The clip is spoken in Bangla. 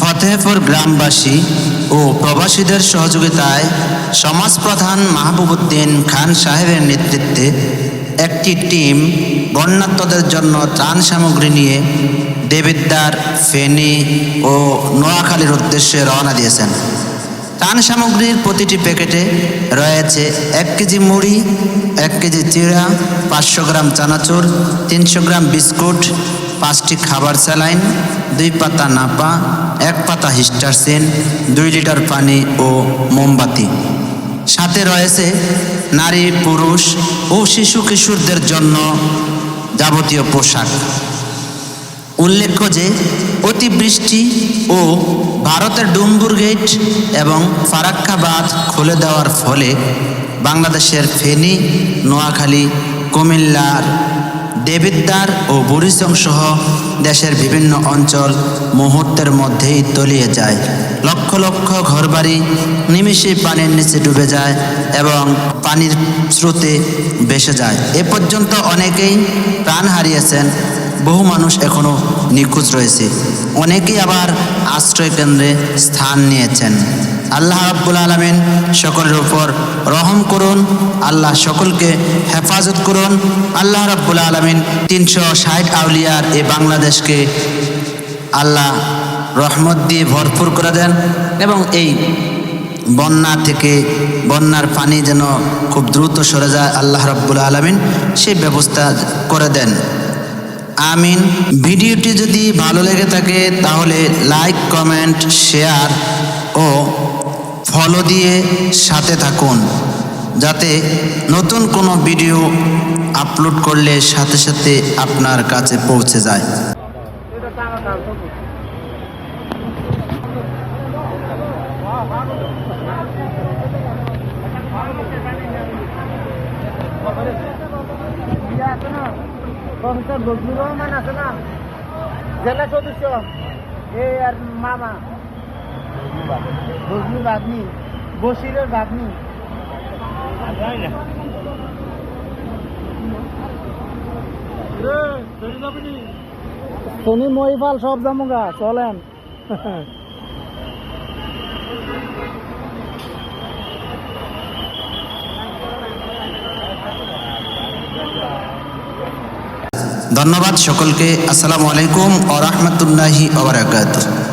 ফতেহপুর গ্রামবাসী ও প্রবাসীদের সহযোগিতায় সমাজ প্রধান মাহবুবুদ্দিন খান সাহেবের নেতৃত্বে একটি টিম বন্যাত্মদের জন্য ত্রাণ সামগ্রী নিয়ে দেবিদ্বার, ফেনী ও নোয়াখালীর উদ্দেশ্যে রওনা দিয়েছেন। ত্রাণ সামগ্রীর প্রতিটি প্যাকেটে রয়েছে এক কেজি মুড়ি এক কেজি চিড়া, পাঁচশো গ্রাম চানাচুর, তিনশো গ্রাম বিস্কুট, পাঁচটি খাবার স্যালাইন, দুই পাতা নাপা, এক পাতা হিস্টারসিন দুই লিটার পানি ও মোমবাতি। সাথে রয়েছে নারী, পুরুষ ও শিশু কিশোরদের জন্য যাবতীয় পোশাক। উল্লেখ্য যে অতিবৃষ্টি ও ভারতের ডুম্বুর গেট এবং ফারাক্কা বাঁধ খুলে দেওয়ার ফলে বাংলাদেশের ফেনী, নোয়াখালী, কুমিল্লার দেবিদ্বার ও বুড়িচং সহ দেশের বিভিন্ন অঞ্চল মুহূর্তের মধ্যেই তলিয়ে যায়। লক্ষ লক্ষ ঘরবাড়ি নিমিষেই পানির নিচে ডুবে যায় এবং পানির স্রোতে ভেসে যায়। এ পর্যন্ত অনেকেই প্রাণ হারিয়েছেন, বহু মানুষ এখনও নিখোঁজ রয়েছে। অনেকেই আবার আশ্রয় কেন্দ্রে স্থান নিয়েছেন। আল্লাহ রাব্বুল আলমিন সকলের উপর রহম করুন, আল্লাহ সকলকে হেফাজত করুন। আল্লাহ রাব্বুল আলমিন তিনশো ষাট আউলিয়ার এই বাংলাদেশকে আল্লাহ রহমত দিয়ে ভরপুর করে দেন এবং এই বন্যা থেকে বন্যার পানি যেন খুব দ্রুত সরে যায়, আল্লাহ রাব্বুল আলমিন সেই ব্যবস্থা করে দেন। আমিন। ভিডিওটি যদি ভালো লেগে থাকে তাহলে লাইক, কমেন্ট, শেয়ার ফলো দিয়ে সাথে থাকুন, যাতে নতুন কোনো ভিডিও আপলোড করলে সাথে সাথে আপনার কাছে পৌঁছে যায়। আর মামা বজলুর বাগনি বসিরের বাগনি শনি মহিপাল সব জামুগা চলেন। ধন্যবাদ সকলকে। আসসালামু আলাইকুম ও রহমতুল্লাহি ওবরাকাতুহ